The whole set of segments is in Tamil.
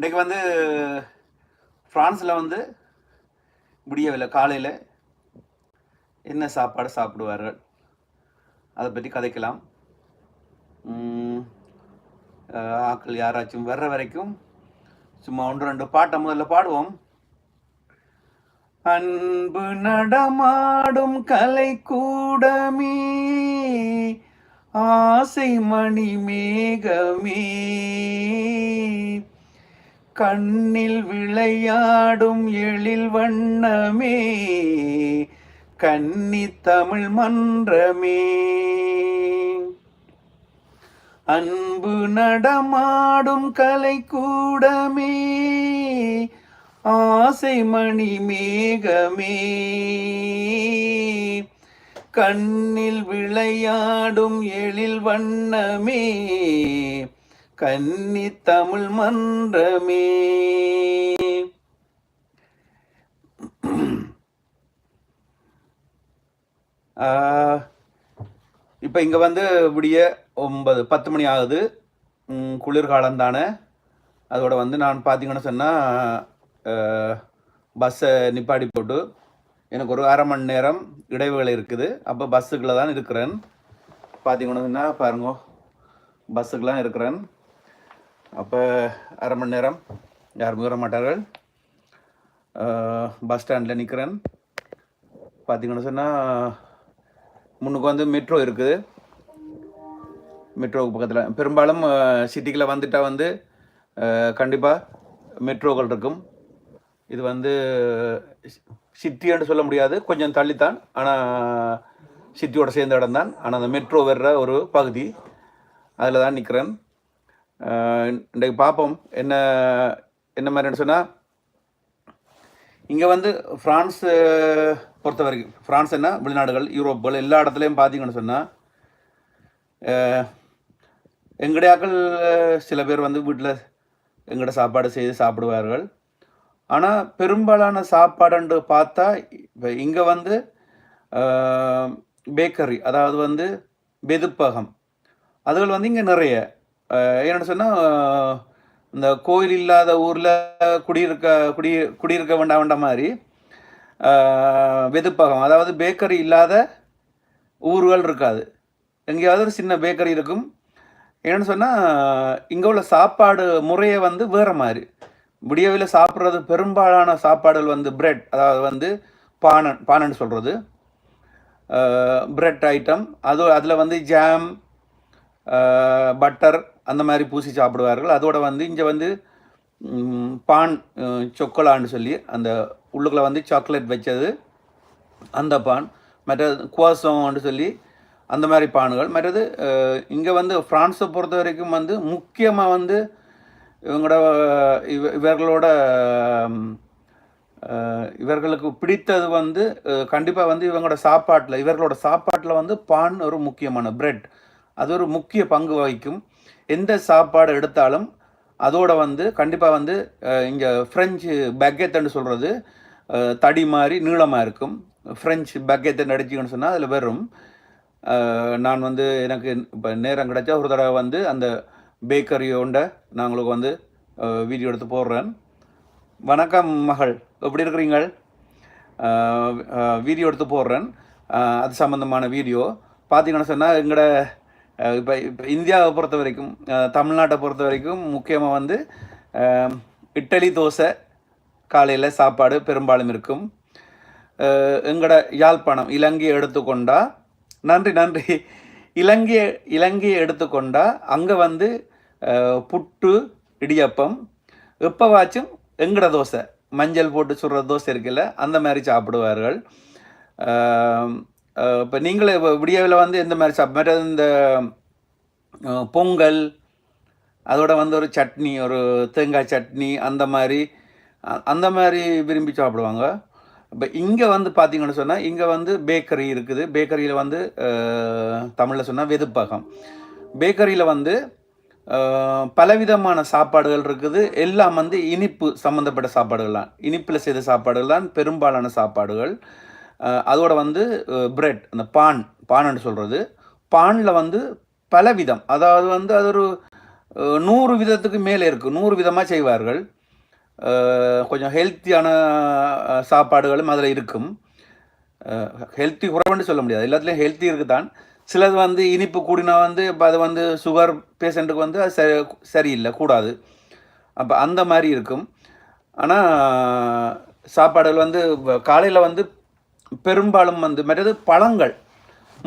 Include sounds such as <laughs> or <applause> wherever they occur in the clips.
இன்றைக்கு வந்து ஃப்ரான்ஸில் வந்து விடியவில்லை காலையில் என்ன சாப்பாடு சாப்பிடுவார்கள்? அதை பற்றி கதைக்கலாம். ஆக்கள் ஆட்கள் யாராச்சும் வர்ற வரைக்கும் சும்மா ஒன்று ரெண்டு பாட்டை முதல்ல பாடுவோம். அன்பு நடமாடும் கலை கூடமே ஆசை மணி மேகமே. கண்ணில் விளையாடும் எழில் வண்ணமே கன்னி தமிழ் மன்றமே. அன்பு நடமாடும் கலை கூடமே ஆசை மணி மேகமே. கண்ணில் விளையாடும் எழில் வண்ணமே கன்னி தமிழ் மன்றமே. இப்போ இங்கே வந்து விடிய ஒன்பது பத்து மணி ஆகுது. குளிர்காலம் தானே அதோட வந்து நான் பார்த்தீங்கன்னு சொன்னால் பஸ்ஸை நிப்பாடி போட்டு எனக்கு ஒரு அரை மணி நேரம் இடைவேளை இருக்குது. அப்போ பஸ்ஸுக்குள்ள தான் இருக்கிறேன். பார்த்தீங்கன்னு சொன்னால் பாருங்க பஸ்ஸுக்கெலாம் இருக்கிறேன். அப்போ அரை மணி நேரம் யாரும் வர மாட்டார்கள். பஸ் ஸ்டாண்டில் நிற்கிறேன் பார்த்தீங்கன்னு சொன்னால் முன்னுக்கு வந்து மெட்ரோ இருக்குது. மெட்ரோவுக்கு பக்கத்தில். பெரும்பாலும் சிட்டிக்குள்ளே வந்துட்டால் வந்து கண்டிப்பாக மெட்ரோக்கள் இருக்கும். இது வந்து சிட்டின்னு சொல்ல முடியாது. கொஞ்சம் தள்ளித்தான். ஆனால் சிட்டியோட சேர்ந்த இடம் தான் ஆனால் அந்த மெட்ரோ வர்ற ஒரு பகுதி அதில் தான் நிற்கிறேன் இன்றைக்கு பார்ப்போம் என்ன என்ன மாதிரின்னு சொன்னால் இங்கே வந்து ஃப்ரான்ஸ் பொறுத்த வரைக்கும் ஃப்ரான்ஸ் என்ன வெளிநாடுகள் யூரோப்புகள் எல்லா இடத்துலையும் பார்த்தீங்கன்னு சொன்னால் எங்கடையாக்கள் சில பேர் வந்து வீட்டில் எங்கட சாப்பாடு செய்து சாப்பிடுவார்கள். ஆனால் பெரும்பாலான சாப்பாடுன்னு பார்த்தா இப்போ இங்கே வந்து பேக்கரி அதாவது வந்து வெதுப்பகம். அதுகள் வந்து இங்கே நிறைய. என்னென்னு சொன்னால் இந்த கோயில் இல்லாத ஊரில் குடியிருக்க குடி குடியிருக்க வேண்டாம் வேண்டாம் மாதிரி வெதுப்பகம் அதாவது பேக்கரி இல்லாத ஊர்கள் இருக்காது. எங்கேயாவது ஒரு சின்ன பேக்கரி இருக்கும். ஏன்னு சொன்னால் இங்கே உள்ள சாப்பாடு முறையை வந்து வேறு மாதிரி. விடியவில் சாப்பிட்றது பெரும்பாலான சாப்பாடுகள் வந்து பிரெட் அதாவது வந்து பானன் பானன்னு சொல்கிறது பிரெட் ஐட்டம் அது அதில் வந்து ஜாம் பட்டர் அந்த மாதிரி பூசி சாப்பிடுவார்கள். அதோட வந்து இங்கே வந்து பான் சொக்கலான்னு சொக்கோலான்னு சொல்லி அந்த உள்ளுக்குள்ள வந்து சாக்லேட் வச்சது. அந்த பான் மற்றது குவாசோன்னு சொல்லி அந்த மாதிரி பான்கள். மற்றது இங்கே வந்து ஃப்ரான்ஸை பொறுத்த வரைக்கும் வந்து முக்கியமாக வந்து இவங்களோட இவ இவர்களோட இவர்களுக்கு பிடித்தது வந்து கண்டிப்பாக வந்து இவங்களோட சாப்பாட்டில் இவர்களோட சாப்பாட்டில் வந்து பான் ஒரு முக்கியமான பிரெட் அது ஒரு முக்கிய பங்கு வகிக்கும். எந்த சாப்பாடு எடுத்தாலும் அதோட வந்து கண்டிப்பாக வந்து இங்கே ஃப்ரெஞ்சு பக்கெத்துன்னு சொல்கிறது தடி மாதிரி நீளமாக இருக்கும். ஃப்ரெஞ்சு பக்கெத்தை அடிச்சிங்கன்னு சொன்னால் அதில் வெறும் நான் வந்து எனக்கு இப்போ நேரம் கிடைச்சா ஒரு தடவை வந்து அந்த பேக்கரியோண்ட நான் உங்களுக்கு வந்து வீடியோ எடுத்து போடுறேன். வணக்கம் மகள். எப்படி இருக்கிறீங்கள்? வீடியோ எடுத்து போடுறேன். அது சம்மந்தமான வீடியோ பார்த்தீங்கன்னு சொன்னால் எங்களோட இப்போ இப்போ இந்தியாவை பொறுத்த வரைக்கும் தமிழ்நாட்டை பொறுத்த வரைக்கும் முக்கியமாக வந்து இட்டலி இட்லி தோசை காலையில் சாப்பாடு பெரும்பாலும் இருக்கும். எங்களோட யாழ்ப்பாணம் இலங்கையை எடுத்துக்கொண்டா நன்றி நன்றி. இலங்கையை இலங்கையை எடுத்துக்கொண்டா அங்கே வந்து புட்டு இடியப்பம் எப்போவாச்சும் எங்கட தோசை மஞ்சள் போட்டு சுடுற தோசை இருக்குல்ல அந்த மாதிரி சாப்பிடுவார்கள். இப்போ நீங்களே விடியவில் வந்து எந்த மாதிரி சாப்பிட்டு இந்த பொங்கல் அதோட வந்து ஒரு சட்னி ஒரு தேங்காய் சட்னி அந்த மாதிரி அந்த மாதிரி விரும்பி சாப்பிடுவாங்க. இப்போ இங்கே வந்து பார்த்தீங்கன்னு சொன்னால் இங்கே வந்து பேக்கரி இருக்குது. பேக்கரியில் வந்து தமிழில் சொன்னால் வெதுப்பகம். பேக்கரியில் வந்து பலவிதமான சாப்பாடுகள் இருக்குது. எல்லாம் வந்து இனிப்பு சம்மந்தப்பட்ட சாப்பாடுகள் தான். இனிப்பில் செய்த சாப்பாடுகள் தான் பெரும்பாலான சாப்பாடுகள். அதோட வந்து பிரெட் அந்த பான் பான்னு சொல்கிறது பானில் வந்து பலவிதம். அதாவது வந்து அது ஒரு நூறு விதத்துக்கு மேலே இருக்குது நூறு விதமாக செய்வார்கள். கொஞ்சம் ஹெல்த்தியான சாப்பாடுகளும் அதில் இருக்கும். ஹெல்த்தி குறைவுன்னு சொல்ல முடியாது. எல்லாத்துலேயும் ஹெல்த்தி இருக்குது தான் சிலது வந்து இனிப்பு கூடினா வந்து இப்போ அது வந்து சுகர் பேஷண்ட்டுக்கு வந்து அது சரி சரியில்லை கூடாது. அப்போ அந்த மாதிரி இருக்கும். ஆனால் சாப்பாடுகள் வந்து காலையில் வந்து பெரும்பாலும் வந்து மற்றது பழங்கள்.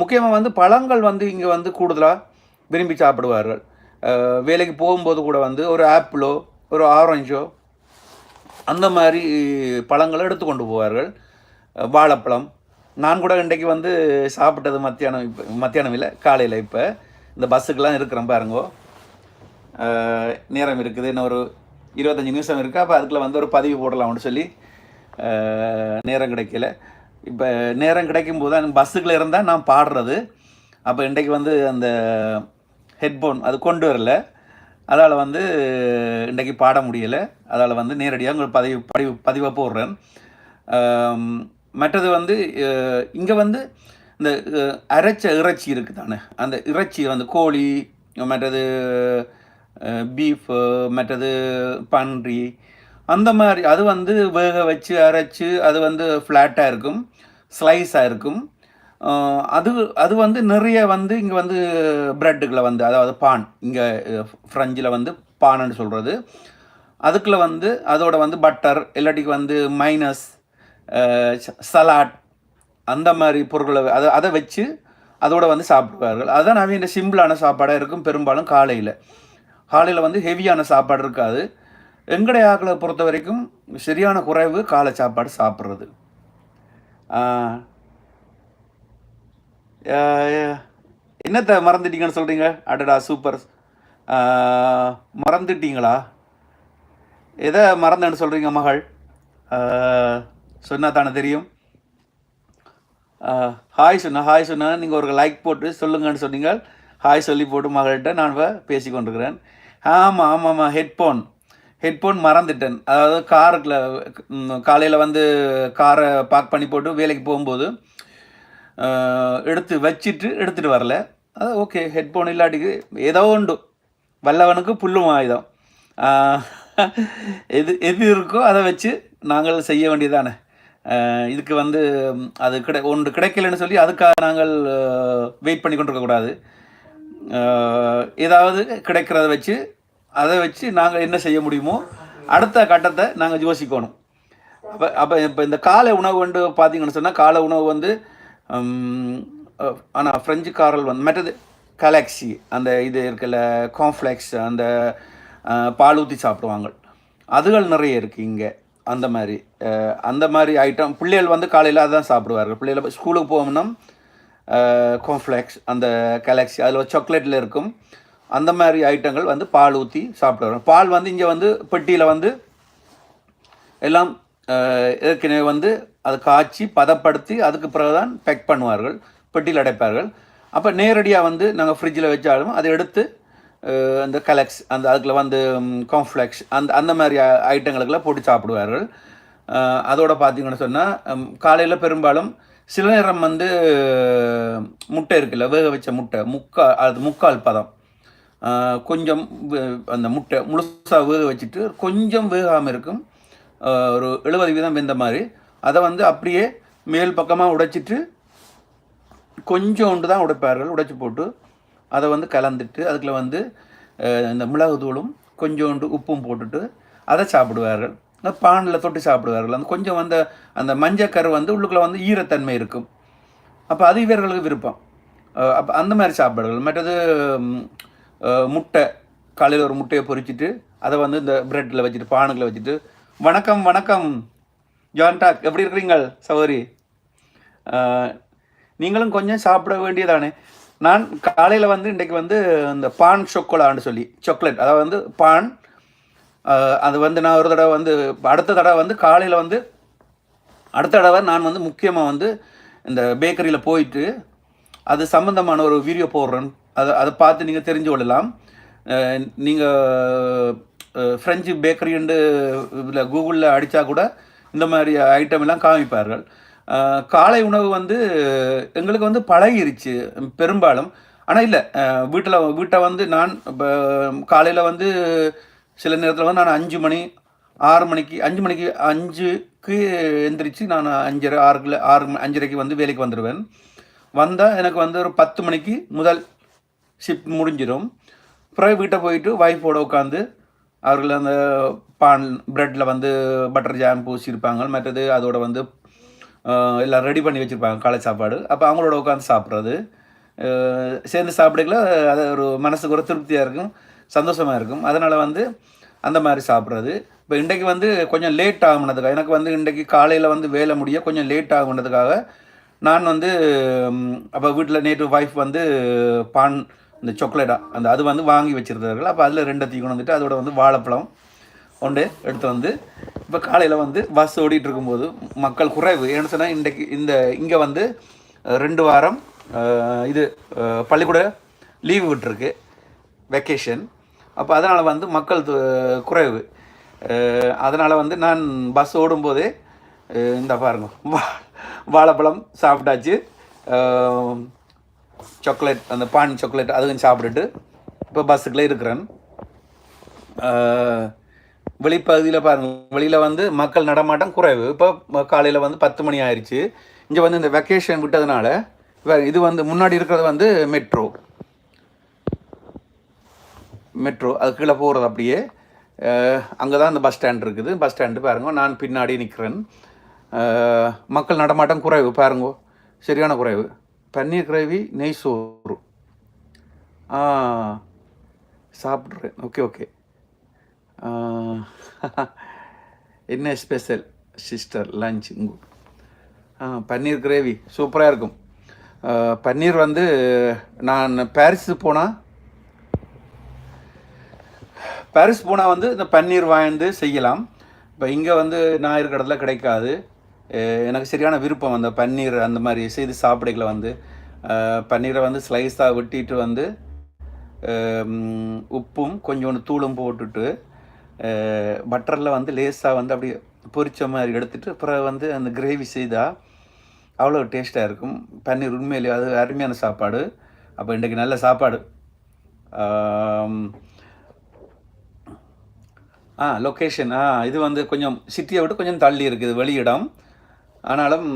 முக்கியமாக வந்து பழங்கள் வந்து இங்கே வந்து கூடுதலாக விரும்பி சாப்பிடுவார்கள். வேலைக்கு போகும்போது கூட வந்து ஒரு ஆப்பிளோ ஒரு ஆரஞ்சோ அந்த மாதிரி பழங்களை எடுத்து கொண்டு போவார்கள். வாழைப்பழம். நான் கூட இன்றைக்கு வந்து சாப்பிட்டது மத்தியானம் இப்போ மத்தியானம் இல்லை காலையில் இப்போ. இந்த பஸ்ஸுக்கெல்லாம் இருக்கிறேன் பாருங்கோ. நேரம் இருக்குது இன்னும் ஒரு இருபத்தஞ்சி நிமிஷம் இருக்குது அப்போ அதுக்குள்ள வந்து ஒரு பதிவு போடலாம்னு சொல்லி நேரம் கிடைக்கல. இப்போ நேரம் கிடைக்கும் போது தான் பஸ்ஸுக்குள்ள இருந்தால் நான் பாடுறது. அப்போ இன்றைக்கு வந்து அந்த ஹெட்ஃபோன் அது கொண்டு வரல. அதால் வந்து இன்றைக்கு பாட முடியலை. அதால் வந்து நேரடியாக உங்களுக்கு பதிவு பதிவு பதிவாக போடுறேன். மற்றது வந்து இங்கே வந்து இந்த அரைச்ச இறைச்சி இருக்குது தானே அந்த இறைச்சி வந்து கோழி மற்றது பீஃபு மற்றது பன்றி அந்த மாதிரி அது வந்து வேக வச்சு அரைச்சி அது வந்து ஃப்ளாட்டாக இருக்கும் ஸ்லைஸாக இருக்கும். அது அது வந்து நிறைய வந்து இங்கே வந்து ப்ரெட்டுகளை வந்து அதாவது பான் இங்கே ஃப்ரெஞ்சில் வந்து பானன்னு சொல்கிறது அதுக்குள்ளே வந்து அதோட வந்து பட்டர் இல்லாட்டிக்கு வந்து மைனஸ் சலாட் அந்த மாதிரி பொருட்களை அதை அதை வச்சு அதோட வந்து சாப்பிடுவார்கள். அதுதான் நவீன சிம்பிளான சாப்பாடாக இருக்கும் பெரும்பாலும் காலையில். காலையில் வந்து ஹெவியான சாப்பாடு இருக்காது. எங்கடைய ஆக்களை பொறுத்த வரைக்கும் சரியான குறைவு காலை சாப்பாடு சாப்பிட்றது. என்னத்தை மறந்துட்டீங்கன்னு சொல்கிறீங்க அடடா சூப்பர் மறந்துட்டீங்களா? எதை மறந்தேன்னு சொல்கிறீங்க மகள்? சொன்னா தானே தெரியும். ஹாய் சொன்ன ஹாய் சொன்ன நீங்கள் ஒரு லைக் போட்டு சொல்லுங்கன்னு சொன்னீங்க. ஹாய் சொல்லி போட்டு மகள்கிட்ட நான் பேசி கொண்டிருக்கிறேன். ஆமாம் ஆமாம் ஆமாம் ஹெட்ஃபோன் ஹெட்ஃபோன் மறந்துட்டேன். அதாவது காருக்குள்ள காலையில் வந்து காரை பார்க் பண்ணி போட்டு வேலைக்கு போகும்போது எடுத்து வச்சிட்டு எடுத்துகிட்டு வரல. அது ஓகே ஹெட்ஃபோன் இல்லாட்டிக்கு ஏதோ உண்டு. வல்லவனுக்கு புல்லும் ஆயுதம். எது எது இருக்கோ அதை வச்சு நாங்கள் செய்ய வேண்டியதானே. இதுக்கு வந்து அது கிடை ஒன்று கிடைக்கலன்னு சொல்லி அதுக்காக நாங்கள் வெயிட் பண்ணி கொண்டிருக்கக்கூடாது ஏதாவது கிடைக்கிறத வச்சு அதை வச்சு நாங்கள் என்ன செய்ய முடியுமோ அடுத்த கட்டத்தை நாங்கள் யோசிக்கணும். அப்போ அப்போ இப்போ இந்த காலை உணவு வந்து பார்த்தீங்கன்னு சொன்னால் காலை உணவு வந்து ஆனால் ஃப்ரெஞ்சு காரல் வந்து மற்றது கலாக்ஸி அந்த இது இருக்கல காம்ஃப்ளெக்ஸ் அந்த பால் ஊற்றி சாப்பிடுவாங்க. அதுகள் நிறைய இருக்குது இங்கே அந்த மாதிரி. அந்த மாதிரி ஐட்டம் பிள்ளைகள் வந்து காலையில் அதான் சாப்பிடுவார்கள். பிள்ளைகள் ஸ்கூலுக்கு போகணும்னா காம்ஃப்ளெக்ஸ் அந்த கலாக்ஸி அதில் சாக்லேட்டில் இருக்கும். அந்த மாதிரி ஐட்டங்கள் வந்து பால் ஊற்றி சாப்பிடுவாங்க பால் வந்து இங்கே வந்து பெட்டியில் வந்து எல்லாம் ஏற்கனவே வந்து அதை காய்ச்சி பதப்படுத்தி அதுக்கு பிறகுதான் பேக் பண்ணுவார்கள் பெட்டியில் அடைப்பார்கள். அப்போ நேரடியாக வந்து நாங்கள் ஃப்ரிட்ஜில் வச்சாலும் அதை எடுத்து அந்த கலெக்ஸ் அந்த அதுக்குள்ள வந்து காம்ஃப்ளெக்ஸ் அந்த அந்த மாதிரி ஐட்டங்களுக்கெல்லாம் போட்டு சாப்பிடுவார்கள். அதோடு அதோட பார்த்தீங்கன்னு சொன்னால் காலையில் பெரும்பாலும் சில நேரம் வந்து முட்டை இருக்குல்ல வேக வச்ச முட்டை முக்கால் அது முக்கால் பதம். கொஞ்சம் அந்த முட்டை முழுசாக வேக வச்சுட்டு கொஞ்சம் வேகாமல் இருக்கும். ஒரு எழுபது வீதம் வெந்த மாதிரி. அதை வந்து அப்படியே மேல் பக்கமாக உடைச்சிட்டு கொஞ்சோண்டு தான் உடைப்பார்கள். உடைச்சி போட்டு அதை வந்து கலந்துட்டு அதுக்குள்ள வந்து இந்த மிளகு தூளும் கொஞ்சோண்டு உப்பும் போட்டுட்டு அதை சாப்பிடுவார்கள். அந்த பானில் தொட்டு சாப்பிடுவார்கள். அந்த கொஞ்சம் அந்த அந்த மஞ்சக்கரு வந்து உள்ளுக்குள்ளே வந்து ஈரத்தன்மை இருக்கும். அப்போ அது இவர்களுக்கு விருப்பம். அப்போ அந்த மாதிரி சாப்பாடுகள் மற்றது முட்டை காலையில் ஒரு முட்டையை பொறிச்சிட்டு அதை வந்து இந்த ப்ரெட்டில் வச்சுட்டு பானுக்குள்ள வச்சுட்டு வணக்கம் வணக்கம். ஜான் டாக் எப்படி இருக்கிறீங்கள் சௌரி நீங்களும் கொஞ்சம் சாப்பிட வேண்டியதானே? நான் காலையில் வந்து இன்றைக்கு வந்து இந்த பான் சொக்கோலான்னு சொல்லி சாக்லேட் அதாவது வந்து பான் அது வந்து நான் ஒரு தடவை வந்து அடுத்த தடவை வந்து காலையில் வந்து அடுத்த தடவை நான் வந்து முக்கியமாக வந்து இந்த பேக்கரியில் போயிட்டு அது சம்மந்தமான ஒரு வீடியோ போடுறேன். அதை அதை பார்த்து நீங்கள் தெரிஞ்சு கொள்ளலாம். நீங்கள் ஃப்ரெஞ்சு பேக்கரின்னு இதில் கூகுளில் அடித்தா கூட இந்த மாதிரி ஐட்டம் எல்லாம் காமிப்பார்கள். காலை உணவு வந்து எங்களுக்கு வந்து பழகிருச்சு பெரும்பாலும். ஆனால் இல்லை வீட்டில் வீட்டை வந்து நான் இப்போ காலையில் வந்து சில நேரத்தில் வந்து நான் அஞ்சு மணி ஆறு மணிக்கு அஞ்சு மணிக்கு அஞ்சுக்கு எந்திரிச்சு நான் அஞ்சரை ஆறுக்குள்ள ஆறு அஞ்சரைக்கு வந்து வேலைக்கு வந்துடுவேன் வந்தால் எனக்கு வந்து ஒரு பத்து மணிக்கு முதல் ஷிஃப்ட் முடிஞ்சிடும் பிறகு வீட்டை போயிட்டு ஒய்ஃபோட உட்காந்து அவர்கள் அந்த பான் ப்ரெட்டில் வந்து பட்டர் ஜாம் பூசியிருப்பாங்க. மற்றது அதோட வந்து எல்லாம் ரெடி பண்ணி வச்சுருப்பாங்க காலை சாப்பாடு. அப்போ அவங்களோட உட்காந்து சாப்பிட்றது. சேர்ந்து சாப்பிடக்குள்ள அது ஒரு மனசுக்கு ஒரு திருப்தியாக இருக்கும் சந்தோஷமாக இருக்கும். அதனால் வந்து அந்த மாதிரி சாப்பிட்றது. இப்போ இன்றைக்கு வந்து கொஞ்சம் லேட் ஆகுனதுக்காக எனக்கு வந்து இன்றைக்கு காலையில் வந்து வேலை முடிய கொஞ்சம் லேட் ஆகுனதுக்காக நான் வந்து அப்போ வீட்டில் நேற்று ஒய்ஃப் வந்து பான் இந்த சாக்லேட்டாக அந்த அது வந்து வாங்கி வச்சுருந்தார்கள் அப்போ அதில் ரெண்டத்தையும் கொண்டு வந்துட்டு அதோட வந்து வாழைப்பழம் கொண்டு எடுத்து வந்து இப்போ காலையில் வந்து பஸ் ஓடிட்டு இருக்கும்போது மக்கள் குறைவு. ஏன்னு சொன்னால் இன்றைக்கு இந்த இங்கே வந்து ரெண்டு வாரம் இது பள்ளிக்கூட லீவு விட்டுருக்கு வெக்கேஷன் அப்போ அதனால் வந்து மக்கள் குறைவு. அதனால் வந்து நான் பஸ் ஓடும்போதே இந்த பாருங்க வா வாழைப்பழம் சாப்பிட்டாச்சு. சாக்லேட் அந்த பான் சாக்லேட் அதுவும் சாப்பிட்டுட்டு இப்போ பஸ்ஸுக்குள்ளே இருக்கிறேன். வெளிப்பகுதியில் பாருங்கள் வெளியில் வந்து மக்கள் நடமாட்டம் குறைவு. இப்போ காலையில் வந்து பத்து மணி ஆயிடுச்சு இங்கே வந்து இந்த வெக்கேஷன் விட்டதுனால இது வந்து முன்னாடி இருக்கிறது வந்து மெட்ரோ மெட்ரோ அது கீழே போகிறது அப்படியே. அங்கே தான் அந்த பஸ் ஸ்டாண்ட் இருக்குது. பஸ் ஸ்டாண்டு பாருங்க நான் பின்னாடி நிற்கிறேன் மக்கள் நடமாட்டம் குறைவு பாருங்க. சரியான குறைவு. பன்னீர் கிரேவி நெய் சோறு. ஆ சாப்பிட்றேன். Okay okay. என்ன ஸ்பெஷல் சிஸ்டர் லஞ்ச் இங்கு. ஆ பன்னீர் கிரேவி. சூப்பராக இருக்கும். பன்னீர் வந்து நான் பாரிஸ் போனால் பாரிஸ் போனால் வந்து இந்த பன்னீர் வாய்ந்து செய்யலாம். இப்போ இங்கே வந்து நான் இருக்கிற இடத்துல கிடைக்காது. எனக்கு சரியான விருப்பம் அந்த பன்னீர் அந்த மாதிரி செய்து சாப்பிடைகளை வந்து பன்னீரை வந்து ஸ்லைஸாக வெட்டிட்டு வந்து உப்பும் கொஞ்சோண்டு தூளும் போட்டுட்டு பட்டரில் வந்து லேஸாக வந்து அப்படியே பொரிச்ச மாதிரி எடுத்துட்டு அப்புறம் வந்து அந்த கிரேவி செய்தால் அவ்வளோ டேஸ்ட்டாக இருக்கும். பன்னீர் உண்மையிலேயே அது அருமையான சாப்பாடு. அப்போ இன்றைக்கு நல்ல சாப்பாடு. ஆ லொக்கேஷன் ஆ இது வந்து கொஞ்சம் சிட்டியை விட்டு கொஞ்சம் தள்ளி இருக்குது வெளியிடம். ஆனாலும்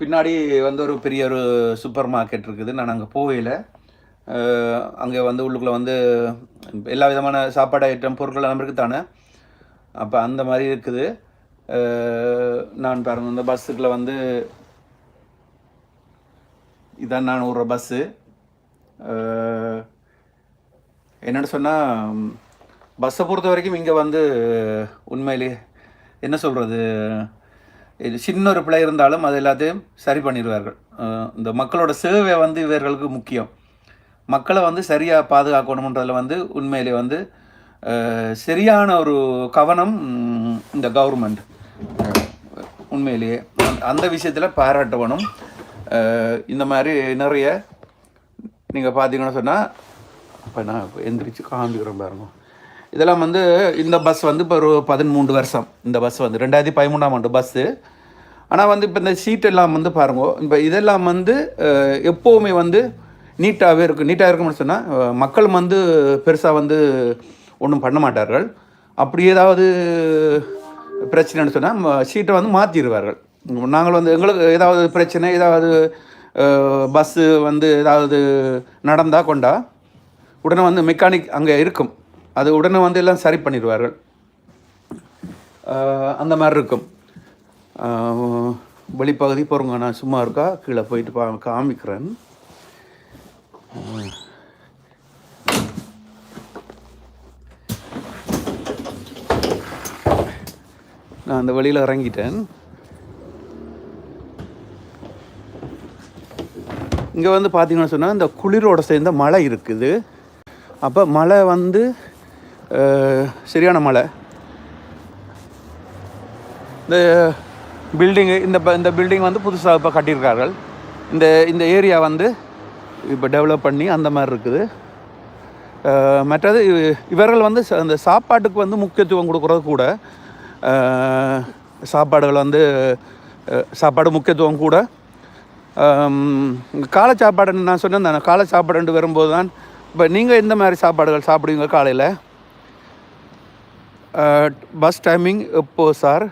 பின்னாடி வந்து ஒரு பெரிய ஒரு சூப்பர் மார்க்கெட் இருக்குது. நான் அங்கே போகல. அங்கே வந்து உள்ளுக்குள்ளே வந்து எல்லா விதமான சாப்பாடு ஐட்டம் பொருட்கள் எல்லாம் இருக்குது தானே அப்போ அந்த மாதிரி இருக்குது. நான் பாருங்கள் இந்த பஸ்ஸுக்குள்ள வந்து இதான் நான் ஒரு பஸ்ஸு. என்னென்னு சொன்னால் பஸ்ஸை பொறுத்த வரைக்கும் இங்கே வந்து உண்மையிலே என்ன சொல்கிறது இது சின்ன ஒரு பிழை இருந்தாலும் அது எல்லாத்தையும் சரி பண்ணிடுவார்கள். இந்த மக்களோட சேவை வந்து இவர்களுக்கு முக்கியம். மக்களை வந்து சரியாக பாதுகாக்கணுன்றதில் வந்து உண்மையிலே வந்து சரியான ஒரு கவனம் இந்த கவர்மெண்ட் உண்மையிலேயே அந்த- விஷயத்தில் பாராட்டவனும் இந்த மாதிரி நிறைய நீங்கள் பார்த்தீங்கன்னு சொன்னால் இப்போ நான் இப்போ எந்திரிச்சு காமிக்கிறேன் பாருங்கள் இதெல்லாம் வந்து இந்த பஸ் வந்து இப்போ ஒரு பதிமூன்று வருஷம். இந்த பஸ் வந்து ரெண்டாயிரத்தி பதிமூணாம் ஆண்டு பஸ்ஸு ஆனால் வந்து இப்போ இந்த சீட் எல்லாம் வந்து பாருங்க இப்போ இதெல்லாம் வந்து எப்போவுமே வந்து நீட்டாகவே இருக்கும் நீட்டாக இருக்கும்னு சொன்னால் மக்கள் வந்து பெருசாக வந்து ஒன்றும் பண்ண மாட்டார்கள். அப்படி ஏதாவது பிரச்சனைன்னு சொன்னால் சீட்டை வந்து மாற்றிடுவார்கள் நாங்கள் வந்து எங்களுக்கு ஏதாவது பிரச்சனை ஏதாவது பஸ்ஸு வந்து ஏதாவது நடந்தால் கொண்டா உடனே வந்து மெக்கானிக் அங்கே இருக்கும். அது உடனே வந்து எல்லாம் சரி பண்ணிடுவார்கள். அந்த மாதிரி இருக்கும். வெளிப்பகுதி போகிறவங்க நான் சும்மா இருக்கா? கீழே போயிட்டு பா காமிக்கிறேன். நான் அந்த வழியில் இறங்கிட்டேன். இங்கே வந்து பார்த்தீங்கன்னு சொன்னால் இந்த குளிரோட சேர்ந்த மழை இருக்குது. அப்போ மழை வந்து சரியான மழை. இந்த பில்டிங்கு இந்த ப- இந்த பில்டிங் வந்து புதுசாக இப்போ கட்டியிருக்கார்கள். இந்த இந்த ஏரியா வந்து இப்போ டெவலப் பண்ணி அந்த மாதிரி இருக்குது. மற்றது இவ- இவர்கள் வந்து ச- அந்த சாப்பாட்டுக்கு வந்து முக்கியத்துவம் கொடுக்குறது கூட சாப்பாடுகள் வந்து சாப்பாடு முக்கியத்துவம் கூட. காலை சாப்பாடுன்னு நான் சொன்னேன் காலை சாப்பாடுன்ட்டு வரும்போது தான் இப்போ நீங்கள் எந்த மாதிரி சாப்பாடுகள் சாப்பிடுவீங்க காலையில்? Uh, பஸ் டைமிங் எப்போ sir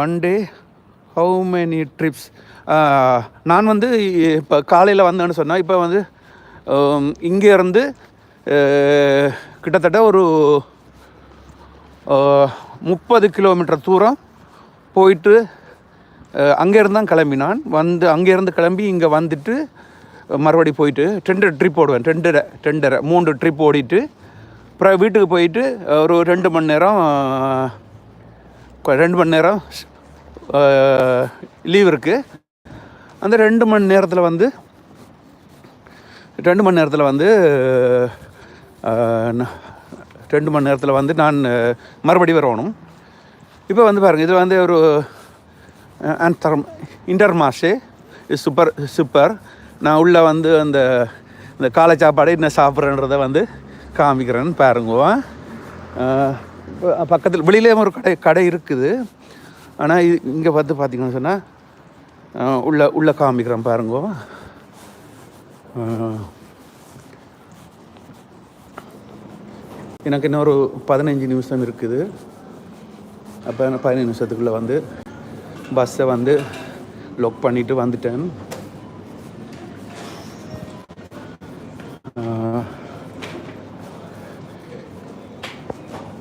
one day how many trips நான் வந்து இப்போ காலையில் வந்தேன்னு சொன்னால் இப்போ வந்து um, இங்கே இருந்து uh, கிட்டத்தட்ட ஒரு uh, முப்பது கிலோமீட்டர் தூரம் போயிட்டு அங்கேருந்து தான் கிளம்பினான். வந்து அங்கேருந்து கிளம்பி இங்கே வந்துட்டு மறுபடி போயிட்டு டெண்டர் ட்ரிப் ஓடுவேன். டெண்டரை டெண்டரை மூன்று ட்ரிப் ஓடிட்டு அப்புறம் வீட்டுக்கு போயிட்டு ஒரு ரெண்டு மணி நேரம் ரெண்டு மணி நேரம் லீவ் இருக்குது அந்த ரெண்டு மணி நேரத்தில் வந்து ரெண்டு மணி நேரத்தில் வந்து ரெண்டு மணி நேரத்தில் வந்து நான் மறுபடி வரணும். இப்போ வந்து பாருங்கள் இது வந்து ஒரு அந்தரம் இன்டர் மாஷே சூப்பர் சூப்பர் நான் உள்ளே வந்து அந்த இந்த காலை சாப்பாடு என்ன சாப்பிட்றேன்றதை வந்து காமிக்கிறேன்னு பாருங்க. பக்கத்தில் வெளியிலே ஒரு கடை கடை இருக்குது. ஆனால் இங்கே பார்த்து பார்த்திங்கன்னு சொன்னால் உள்ள உள்ள காமிக்கிறேன் பாருங்க. எனக்கு இன்னும் ஒரு பதினஞ்சு நிமிஷம் இருக்குது. அப்போ நான் பதினஞ்சு நிமிஷத்துக்குள்ளே வந்து பஸ்ஸை வந்து லொக் பண்ணிட்டு வந்துட்டேன்.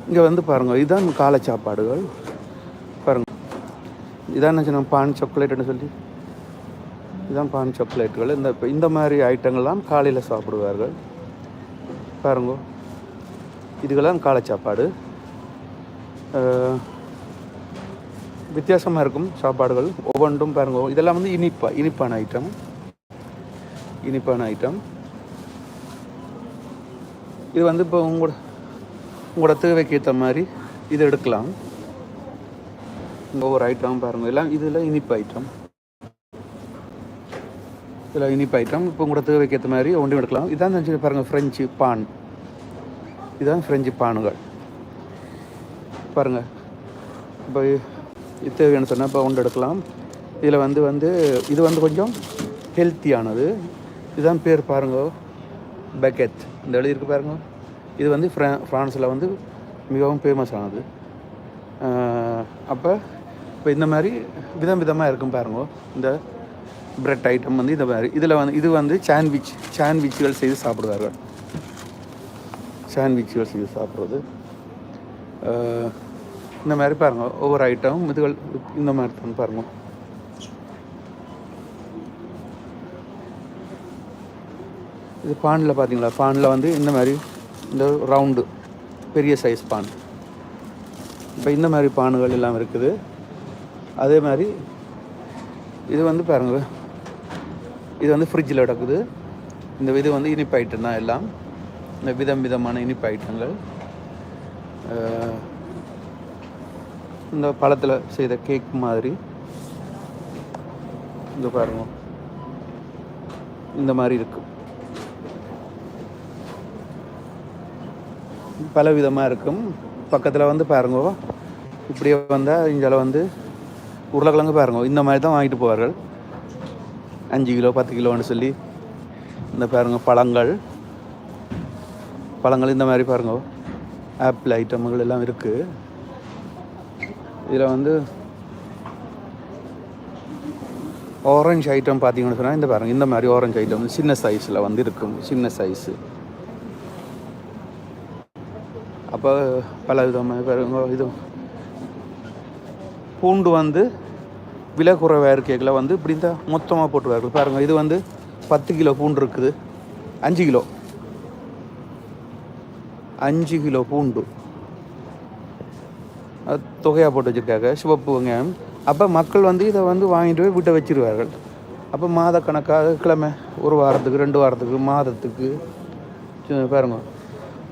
இங்கே வந்து பாருங்கள் இதுதான் காலை சாப்பாடுகள். பாருங்கள் இதான் நான் பான் சாக்லேட்னு சொல்லி. இதுதான் பான் சாக்லேட்டுகள் இந்த இப்போ இந்த மாதிரி ஐட்டங்கள்லாம் காலையில் சாப்பிடுவார்கள். பாருங்க. இதுகெல்லாம் காலை சாப்பாடு. வித்தியாசமாக இருக்கும் சாப்பாடுகள். ஒவ்வொன்றும் பாருங்க. இதெல்லாம் வந்து இனிப்பா இனிப்பான ஐட்டம் இனிப்பான ஐட்டம் இது வந்து இப்போ உங்களோட உங்களோட தேவைக்கு ஏற்ற மாதிரி இது எடுக்கலாம். ஒவ்வொரு ஐட்டம் பாருங்கள் எல்லாம் இதில் இனிப்பு ஐட்டம் இதில் இனிப்பு ஐட்டம் இப்போ உங்களோட தேவைக்கு ஏற்ற மாதிரி ஒன்றும் எடுக்கலாம். இதான் நினச்சி பாருங்கள் ஃப்ரெஞ்சு பான் இதுதான் ஃப்ரெஞ்சு பானுகள் பாருங்கள் இப்போ இது தேவையான சொன்னால் இப்போ ஒன்று எடுக்கலாம். இதில் வந்து வந்து இது வந்து கொஞ்சம் ஹெல்த்தியானது இதுதான் பேர் பாருங்க பக்கெட் இந்த எழுதியிருக்கு பாருங்கள் இது வந்து ஃப்ரா ஃப்ரான்ஸில் வந்து மிகவும் ஃபேமஸ் ஆனது. அப்போ இப்போ இந்த மாதிரி விதம் விதமாக இருக்கும் பாருங்க. இந்த பிரெட் ஐட்டம் வந்து இந்த மாதிரி. இதில் வந்து இது வந்து சாண்ட்விச் சாண்ட்விச்சுகள் செய்து சாப்பிடுவார்கள். சாண்ட்விச்சுகள் செய்து சாப்பிட்றது இந்த மாதிரி பாருங்க. ஒவ்வொரு ஐட்டமும் இதுகள் இந்த மாதிரி தான் பாருங்க. இது பானில் பார்த்தீங்களா பானில் வந்து இந்த மாதிரி இந்த ரவுண்டு பெரிய சைஸ் பான் இப்போ இந்த மாதிரி பானுகள் எல்லாம் இருக்குது. அதே மாதிரி இது வந்து பாருங்க. இது வந்து ஃப்ரிட்ஜில் கிடக்குது. இந்த இது வந்து இனிப்பு ஐட்டம் தான் எல்லாம். இந்த விதம் விதமான இனிப்பு ஐட்டங்கள் இந்த பழத்தில் செய்த கேக் மாதிரி. இந்த பாருங்க. இந்த மாதிரி இருக்குது பல விதமாக இருக்கும். பக்கத்தில் வந்து பாருங்க. இப்படியே வந்தால் இங்கே வந்து உருளைக்கிழங்கு பாருங்க. இந்த மாதிரி தான் வாங்கிட்டு போவார்கள். அஞ்சு கிலோ பத்து கிலோன்னு சொல்லி. இந்த பாருங்கள் பழங்கள். பழங்கள் இந்த மாதிரி பாருங்க. ஆப்பிள் ஐட்டம்கள் எல்லாம் இருக்குது இதில் வந்து ஆரஞ்சு ஐட்டம் பார்த்தீங்கன்னு சொன்னால் இந்த பாருங்கள் இந்த மாதிரி ஆரஞ்சு ஐட்டம் சின்ன சைஸில் வந்து இருக்கும். சின்ன சைஸு இப்போ பல விதமாக பாருங்க இது. பூண்டு வந்து விலை குறைவாக இருக்கைகளை வந்து. இப்படி தான் மொத்தமாக போட்டுருவார்கள் பாருங்கள் இது வந்து பத்து கிலோ பூண்டு இருக்குது. அஞ்சு கிலோ. அஞ்சு கிலோ பூண்டு. தொகையாக போட்டு வச்சுருக்காங்க. சிவப்பு வெங்காயம். அப்போ மக்கள் வந்து இதை வந்து வாங்கிட்டு போய் வீட்டை வச்சிருவார்கள். அப்போ மாதக்கணக்காக கிழமை ஒரு வாரத்துக்கு ரெண்டு வாரத்துக்கு மாதத்துக்கு. பாருங்க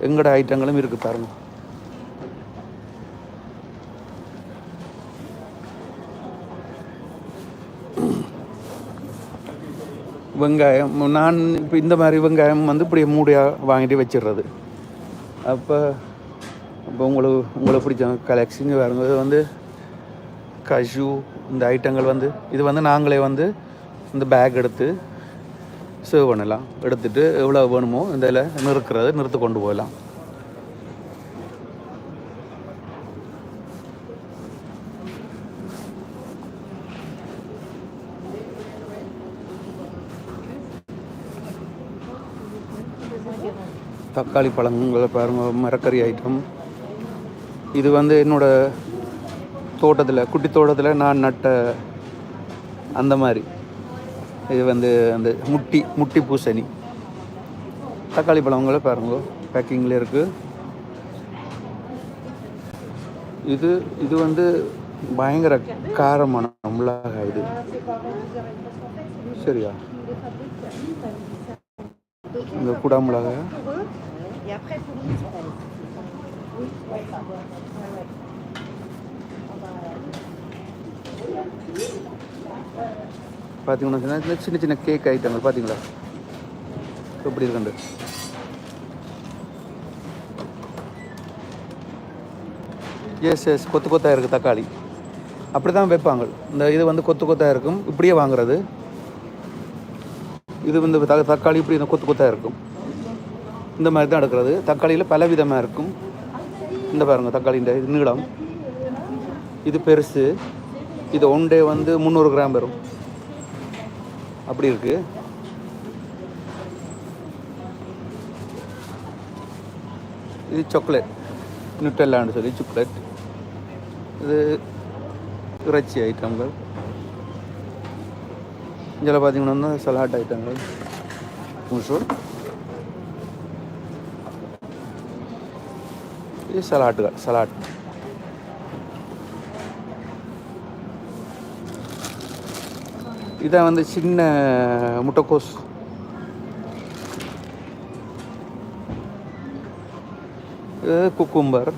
எங்கட ஐட்டங்களும் இருக்குது பாருங்க. வெங்காயம் நான் இப்போ இந்த மாதிரி வெங்காயம் வந்து இப்படி மூடியாக வாங்கிட்டு வச்சிடுறது. அப்போ இப்போ உங்களுக்கு உங்களுக்கு பிடிச்ச கலெக்ஷன் வரும்போது இது வந்து கஷு இந்த ஐட்டங்கள் வந்து இது வந்து நாங்களே வந்து இந்த பேக் எடுத்து சேவ் பண்ணலாம். எடுத்துகிட்டு எவ்வளோ வேணுமோ இந்த இதில் நிறுக்கிறது நிறுத்து கொண்டு போகலாம் தக்காளி பழங்களை பாருங்க மரக்கறி ஐட்டம் இது வந்து என்னோட தோட்டத்தில் குட்டி தோட்டத்தில் நான் நட்ட அந்த மாதிரி. இது வந்து அந்த முட்டி முட்டி பூசணி. தக்காளி பழங்களை பாருங்க பேக்கிங்கில் இருக்குது இது இது வந்து பயங்கர காரமான மிளகாய் இது. சரியா? இந்த குடா Et après, pour nous, பார்த்தீங்கன்னா சின்ன சின்ன சின்ன சின்ன கேக் ஐட்டங்கள் பார்த்தீங்களா எப்படி இருக்குண்டு? எஸ் எஸ் கொத்து கொத்தாக இருக்குது தக்காளி. அப்படி தான் வைப்பாங்க. இந்த இது வந்து கொத்து கொத்தாக இருக்கும். இப்படியே வாங்குறது. இது வந்து த- தக்காளி இப்படி இந்த கொத்து கொத்தாக இருக்கும். இந்த மாதிரி தான் எடுக்கிறது. தக்காளியில் பல விதமாக இருக்கும். இந்த பாருங்கள் தக்காளின்ற இது நீளம். இது பெருசு. இது ஒன்றே வந்து முந்நூறு கிராம் வரும். அப்படி இருக்கு. இது சாக்லேட் நியூட்டெல்லான்னு சொல்லி சாக்லேட் இது இறைச்சி ஐட்டங்கள் இதில் பார்த்தீங்கன்னா சலாட் ஐட்டங்கள் முசூர் இது சலாட்டுகள் சலாட் இதான் வந்து சின்ன முட்டைக்கோஸ். இது குக்கும்பர்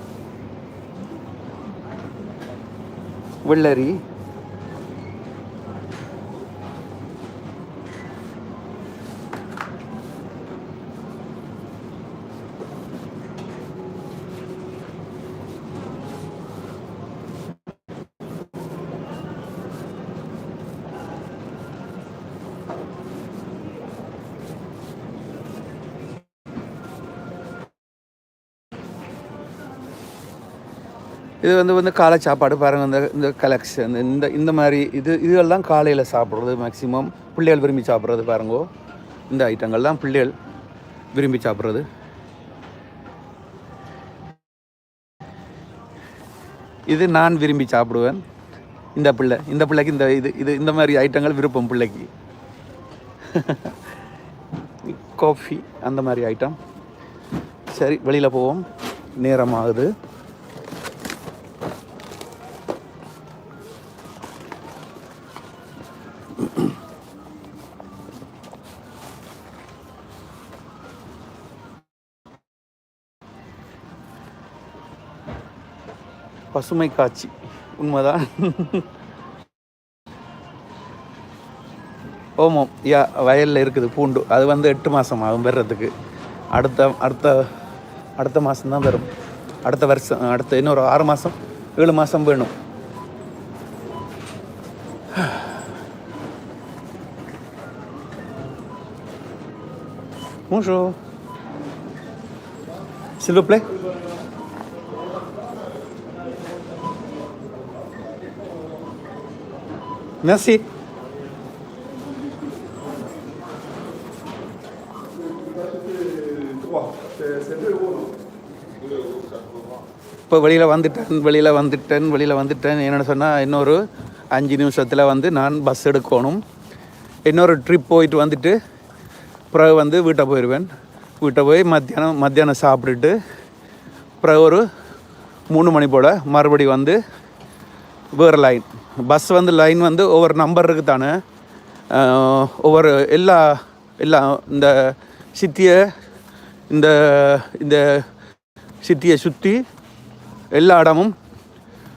வெள்ளரி. இது வந்து வந்து காலை சாப்பாடு பாருங்கள் இந்த இந்த கலெக்ஷன் இந்த இந்த மாதிரி இது இதுகள் தான் காலையில் சாப்பிட்றது மேக்ஸிமம் பிள்ளைகள் விரும்பி சாப்பிட்றது பாருங்கோ. இந்த ஐட்டங்கள் தான் பிள்ளைகள் விரும்பி சாப்பிட்றது. இது நான் விரும்பி சாப்பிடுவேன். இந்த பிள்ளை இந்த பிள்ளைக்கு இந்த இது இது இந்த மாதிரி ஐட்டங்கள் விருப்பம் பிள்ளைக்கு. <laughs> காஃபி அந்த மாதிரி ஐட்டம். சரி வெளியில் போவோம். நேரமாகுது. பசுமை காட்சி. உண்மைதான். ஓமம் யா வயலில் இருக்குது பூண்டு. அது வந்து எட்டு மாதம் ஆகும் பெறத்துக்கு அடுத்த அடுத்த அடுத்த மாதம் தான் வரும். அடுத்த வருஷம் அடுத்த இன்னொரு ஆறு மாதம் ஏழு மாதம் வேணும். மூஷோ S'il Merci. இப்போ வெளியில் வந்துட்டேன் வெளியில் வந்துட்டேன் வெளியில் வந்துட்டேன். என்னென்னு சொன்னால் இன்னொரு அஞ்சு நிமிஷத்தில் வந்து நான் பஸ் எடுக்கணும். இன்னொரு ட்ரிப் போயிட்டு வந்துட்டு பிறகு வந்து வீட்டை போயிடுவேன் வீட்டை போய் மத்தியானம் மத்தியானம் சாப்பிட்டுட்டு பிறகு ஒரு மூணு மணி போல் மறுபடி வந்து வேறு லைன் பஸ் வந்து லைன் வந்து ஒவ்வொரு நம்பர் தானே ஒவ்வொரு எல்லா எல்லா இந்த சித்தியை இந்த இந்த சித்தியை சுற்றி எல்லா இடமும்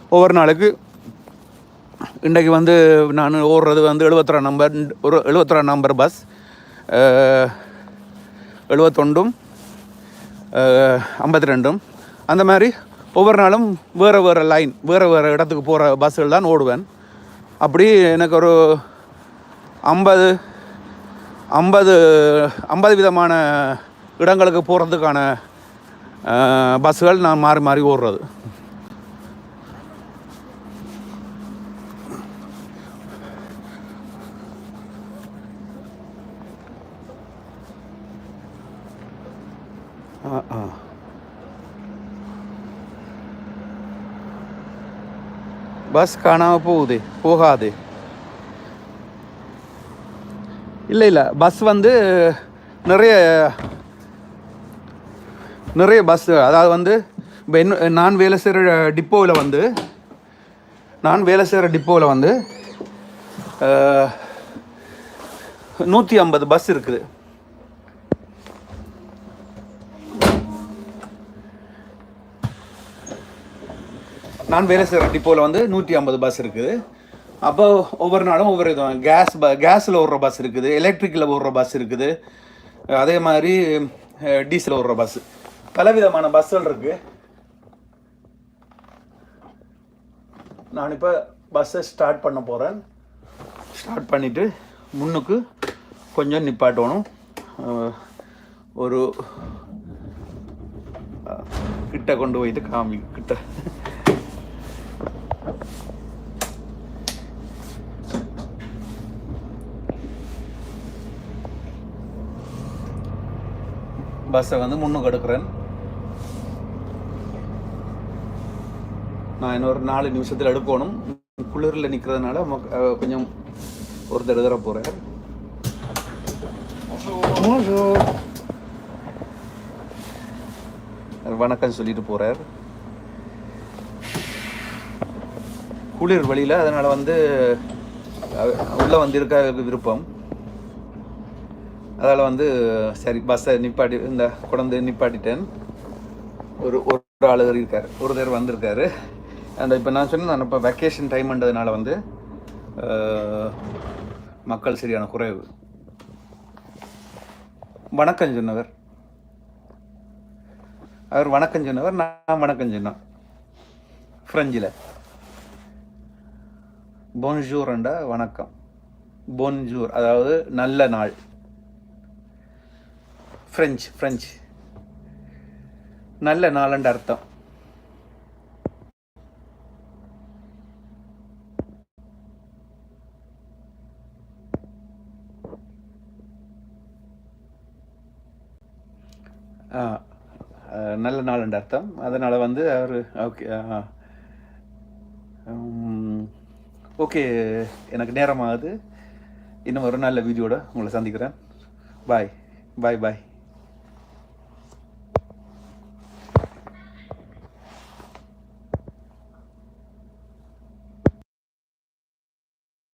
ஒவ்வொரு நாளுக்கு இன்றைக்கு வந்து நான் ஓடுறது வந்து எழுபத்தரை நம்பர் ஒரு எழுபத்தொரு நம்பர் பஸ் எழுபத்தொண்டும் ஐம்பத்தி ரெண்டும். அந்த மாதிரி ஒவ்வொரு நாளும் வேறு வேறு லைன் வேறு வேறு இடத்துக்கு போகிற பஸ்ஸுகள் தான் ஓடுவேன். அப்படி எனக்கு ஒரு ஐம்பது ஐம்பது ஐம்பது விதமான இடங்களுக்கு போகிறதுக்கான பஸ்ஸுகள் நான் மாறி மாறி ஓடுறது. ஆ. பஸ் காணாமல் போகுது போகாது இல்லை இல்லை பஸ் வந்து நிறைய நிறைய பஸ் அதாவது வந்து இப்போ என்ன நான் வேலை செய்கிற டிப்போவில் வந்து நான் வேலை செய்கிற டிப்போவில் வந்து நூற்றி ஐம்பது பஸ் இருக்குது நான் வேலை செய்கிற டிப்போவில் வந்து நூற்றி ஐம்பது பஸ் இருக்குது. அப்போ ஒவ்வொரு நாளும் ஒவ்வொரு இதுவும் கேஸ் ப கேஸில் ஓடுற பஸ் இருக்குது. எலக்ட்ரிக்கில் ஓடுற பஸ் இருக்குது. அதே மாதிரி டீசல் ஓடுற பஸ் பலவிதமான பஸ்ஸுகள் இருக்குது நான் இப்போ பஸ்ஸை ஸ்டார்ட் பண்ண போகிறேன் ஸ்டார்ட் பண்ணிவிட்டு முன்னுக்கு கொஞ்சம் நிப்பாட்டணும். ஒரு கிட்ட கொண்டு போயிட்டு காமி கிட்ட. பஸ்ஸை வந்து முன்னுக்கு எடுக்கிறேன். நான் இன்னொரு நாலு நிமிஷத்தில் எடுக்கணும். குளிரில் நிற்கிறதுனால கொஞ்சம் ஒரு தடவை போகிறேன் வணக்கம் சொல்லிட்டு போகிறார் குளிர் வழியில் அதனால் வந்து உள்ளே வந்திருக்க விருப்பம். அதால் வந்து சரி பஸ்ஸை நிப்பாட்டி இந்த குழந்தை நிப்பாட்டிட்டேன். ஒரு ஒரு ஆள் இருக்கார். ஒரு தேர் வந்திருக்காரு. அந்த இப்போ நான் சொன்னேன் நான் இப்போ வெக்கேஷன் டைம்ன்றதுனால வந்து மக்கள் சரியான குறைவு. வணக்கம் சொன்னவர். அவர் வணக்கம் சொன்னவர் நான் வணக்கம் சொன்னேன். ஃப்ரெஞ்சில் பொன்ஜூர்ண்டா வணக்கம். பொன்ஜூர் அதாவது நல்ல நாள். ஃப்ரெஞ்ச் ஃப்ரெஞ்ச் நல்ல நாளண்ட அர்த்தம். ஆ, நல்ல நாளண்ட அர்த்தம். அதனால் வந்து அவர் ஓகே ஓகே எனக்கு நேரமாகுது. இன்னும் ஒரு நல்ல வீடியோட உங்களை சந்திக்கிறேன். பாய் பாய் பாய்